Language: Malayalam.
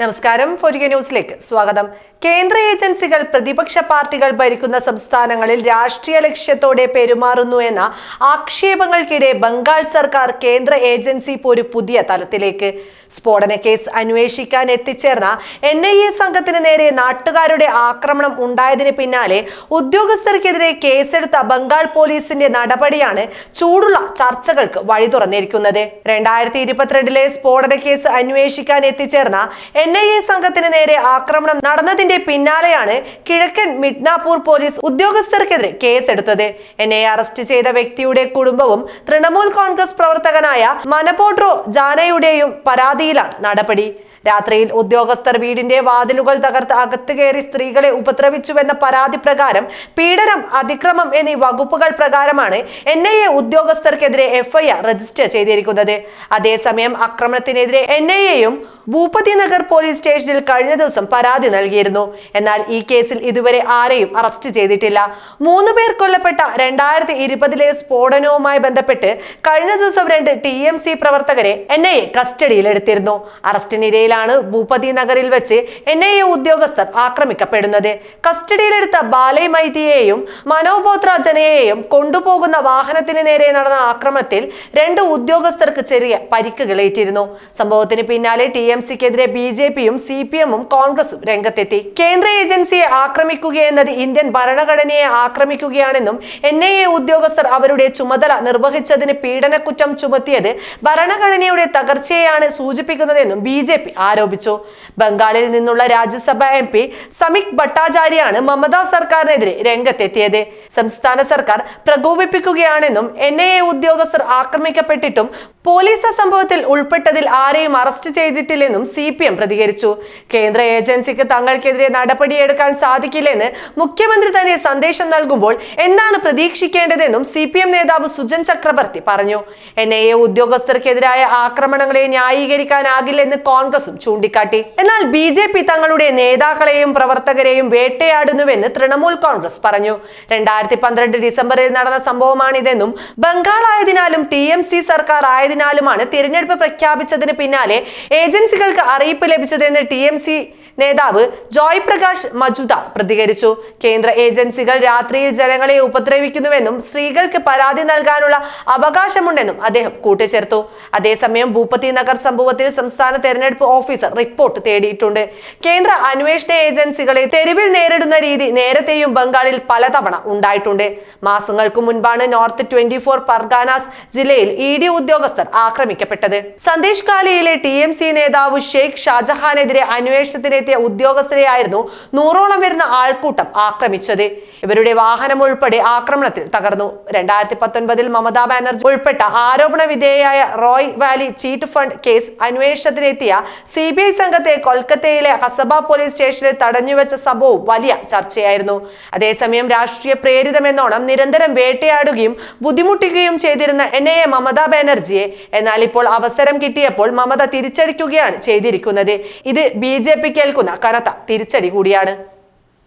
നമസ്കാരം. ഫോരിക ന്യൂസിലേക്ക് സ്വാഗതം. കേന്ദ്ര ഏജൻസികൾ പ്രതിപക്ഷ പാർട്ടികൾ ഭരിക്കുന്ന സംസ്ഥാനങ്ങളിൽ രാഷ്ട്രീയ ലക്ഷ്യത്തോടെ പെരുമാറുന്നു എന്ന ആക്ഷേപങ്ങൾക്കിടെ ബംഗാൾ സർക്കാർ കേന്ദ്ര ഏജൻസി ഒരു പുതിയ തലത്തിലേക്ക്. സ്ഫോടന കേസ് അന്വേഷിക്കാൻ എത്തിച്ചേർന്ന എൻ ഐ എ സംഘത്തിന് നേരെ നാട്ടുകാരുടെ ആക്രമണം ഉണ്ടായതിന് പിന്നാലെ ഉദ്യോഗസ്ഥർക്കെതിരെ കേസെടുത്ത ബംഗാൾ പോലീസിന്റെ നടപടിയാണ് ചൂടുള്ള ചർച്ചകൾക്ക് വഴി തുറന്നിരിക്കുന്നത്. രണ്ടായിരത്തി ഇരുപത്തിരണ്ടിലെ സ്ഫോടന കേസ് അന്വേഷിക്കാൻ എത്തിച്ചേർന്ന എൻ ഐ എ സംഘത്തിന് നേരെ ആക്രമണം നടന്നതിന്റെ പിന്നാലെയാണ് കിഴക്കൻ മിഡ്നാപൂർ പോലീസ് ഉദ്യോഗസ്ഥർക്കെതിരെ കേസെടുത്തത്. എൻ ഐ അറസ്റ്റ് ചെയ്ത വ്യക്തിയുടെ കുടുംബവും തൃണമൂൽ കോൺഗ്രസ് പ്രവർത്തകനായ മനപോട്രോ ജാനയുടെയും പരാതിയിലാണ് നടപടി. രാത്രിയിൽ ഉദ്യോഗസ്ഥർ വീടിന്റെ വാതിലുകൾ തകർത്ത് അകത്ത് കയറി സ്ത്രീകളെ ഉപദ്രവിച്ചുവെന്ന പരാതി പ്രകാരം പീഡനം അതിക്രമം എന്നീ വകുപ്പുകൾ പ്രകാരമാണ് എൻ ഐ എ ഉദ്യോഗസ്ഥർക്കെതിരെ എഫ്ഐആർ രജിസ്റ്റർ ചെയ്തിരിക്കുന്നത്. അതേസമയം ആക്രമണത്തിനെതിരെ എൻ ഐ എയും ഭൂപതി നഗർ പോലീസ് സ്റ്റേഷനിൽ കഴിഞ്ഞ ദിവസം പരാതി നൽകിയിരുന്നു. എന്നാൽ ഈ കേസിൽ ഇതുവരെ ആരെയും അറസ്റ്റ് ചെയ്തിട്ടില്ല. മൂന്ന് പേർ കൊല്ലപ്പെട്ട രണ്ടായിരത്തി ഇരുപതിലെ സ്ഫോടനവുമായി ബന്ധപ്പെട്ട് കഴിഞ്ഞ ദിവസം രണ്ട് ടി എം സി പ്രവർത്തകരെ എൻ ഐ എ കസ്റ്റഡിയിലെടുത്തിരുന്നു. അറസ്റ്റിനിരയിലാണ് ഭൂപതി നഗറിൽ വെച്ച് എൻ ഐ എ ഉദ്യോഗസ്ഥർ ആക്രമിക്കപ്പെടുന്നത്. കസ്റ്റഡിയിലെടുത്ത ബാലയ് മൈതിയെയും മനോബോത്ര ജനയെയും കൊണ്ടുപോകുന്ന വാഹനത്തിന് നേരെ നടന്ന ആക്രമത്തിൽ രണ്ട് ഉദ്യോഗസ്ഥർക്ക് ചെറിയ പരിക്കുകളേറ്റിരുന്നു സംഭവത്തിന് പിന്നാലെ ടി എം സിക്കെതിരെ ബി ജെ പിയും സി പി എമ്മും കോൺഗ്രസും രംഗത്തെത്തി. കേന്ദ്ര ഏജൻസിയെ ആക്രമിക്കുകയെന്നത് ഇന്ത്യൻ ഭരണഘടനയെ ആക്രമിക്കുകയാണെന്നും എൻ ഐ എ ഉദ്യോഗസ്ഥർ അവരുടെ ചുമതല നിർവഹിച്ചതിന് പീഡനക്കുറ്റം ചുമത്തിയത് ഭരണഘടനയുടെ തകർച്ചയെയാണ് സൂചിപ്പിക്കുന്നതെന്നും ബി ജെ പി ആരോപിച്ചു. ബംഗാളിൽ നിന്നുള്ള രാജ്യസഭ എം പി സമിക് ഭട്ടാചാര്യാണ് മമതാ സർക്കാരിനെതിരെ രംഗത്തെത്തിയത്. സംസ്ഥാന സർക്കാർ പ്രകോപിപ്പിക്കുകയാണെന്നും എൻ ഐ എ ഉദ്യോഗസ്ഥർ ആക്രമിക്കപ്പെട്ടിട്ടും പോലീസ് സംഭവത്തിൽ ഉൾപ്പെട്ടതിൽ ആരെയും അറസ്റ്റ് ചെയ്തിട്ടില്ലെന്നും സി പി എം പ്രതികരിച്ചു. കേന്ദ്ര ഏജൻസിക്ക് തങ്ങൾക്കെതിരെ നടപടിയെടുക്കാൻ സാധിക്കില്ലെന്ന് മുഖ്യമന്ത്രി തന്നെ സന്ദേശം നൽകുമ്പോൾ എന്താണ് പ്രതീക്ഷിക്കേണ്ടതെന്നും സി പി എം നേതാവ് സുജൻ ചക്രവർത്തി പറഞ്ഞു. എൻ ഐ എ ഉദ്യോഗസ്ഥർക്കെതിരായ ആക്രമണങ്ങളെ ന്യായീകരിക്കാനാകില്ലെന്ന് കോൺഗ്രസും ചൂണ്ടിക്കാട്ടി. എന്നാൽ ബി ജെ പി തങ്ങളുടെ നേതാക്കളെയും പ്രവർത്തകരെയും വേട്ടയാടുന്നുവെന്ന് തൃണമൂൽ കോൺഗ്രസ് പറഞ്ഞു. രണ്ടായിരത്തി പന്ത്രണ്ട് ഡിസംബറിൽ നടന്ന സംഭവമാണിതെന്നും ബംഗാൾ ആയതിനാലും ടി എം സി സർക്കാർ ആയതിനാലുമാണ് തിരഞ്ഞെടുപ്പ് പ്രഖ്യാപിച്ചതിന് പിന്നാലെ ഏജൻസികൾക്ക് അറിയിപ്പ് ലഭിച്ചതെന്ന് ടി എം സി നേതാവ് ജോയ് പ്രകാശ് മജുദാർ പ്രതികരിച്ചു. കേന്ദ്ര ഏജൻസികൾ രാത്രിയിൽ ജനങ്ങളെ ഉപദ്രവിക്കുന്നുവെന്നും സ്ത്രീകൾക്ക് പരാതി നൽകാനുള്ള അവകാശമുണ്ടെന്നും അദ്ദേഹം കൂട്ടിച്ചേർത്തു. അതേസമയം ഭൂപതി നഗർ സംഭവത്തിൽ സംസ്ഥാന തെരഞ്ഞെടുപ്പ് ഓഫീസർ റിപ്പോർട്ട് തേടിയിട്ടുണ്ട്. കേന്ദ്ര അന്വേഷണ ഏജൻസികളെ തെരുവിൽ നേരിടുന്ന രീതി നേരത്തെയും ബംഗാളിൽ പലതവണ ഉണ്ടായിട്ടുണ്ട്. മാസങ്ങൾക്ക് മുൻപാണ് നോർത്ത് ട്വന്റി ഫോർ പർഗാനാസ് ജില്ലയിൽ ഇ ഡി ഉദ്യോഗസ്ഥർ ആക്രമിക്കപ്പെട്ടത്. സന്ദേശ് കാലിയിലെ ടി എം സി നേതാവ് ഷെയ്ഖ് ഷാജഹാനെതിരെ അന്വേഷണത്തിനെത്തിയ ഉദ്യോഗസ്ഥരെയായിരുന്നു നൂറോളം വരുന്ന ആൾക്കൂട്ടം ആക്രമിച്ചത്. ഇവരുടെ വാഹനം ഉൾപ്പെടെ ആക്രമണത്തിൽ തകർന്നു. രണ്ടായിരത്തി പത്തൊൻപതിൽ മമതാ ബാനർജി ഉൾപ്പെട്ട ആരോപണ വിധേയയായ Rose Valley chit fund case അന്വേഷണത്തിനെത്തിയ C B I സംഘത്തെ കൊൽക്കത്തയിലെ ഹസബ പോലീസ് സ്റ്റേഷനിൽ തടഞ്ഞുവെച്ച സംഭവവും വലിയ ചർച്ചയായിരുന്നു. അതേസമയം രാഷ്ട്രീയ പ്രേരിതമെന്നോണം നിരന്തരം വേട്ടയാടുകയും ബുദ്ധിമുട്ടിക്കുകയും ചെയ്തിരുന്ന എൻ എ മമതാ ബാനർജിയെ എന്നാൽ ഇപ്പോൾ അവസരം കിട്ടിയപ്പോൾ മമത തിരിച്ചടിക്കുകയാണ്. ചെയ്തിരിക്കുന്നത്. ഇത് ബി ജെ പിക്ക് കേൾക്കുന്ന കനത്ത തിരിച്ചടി കൂടിയാണ്.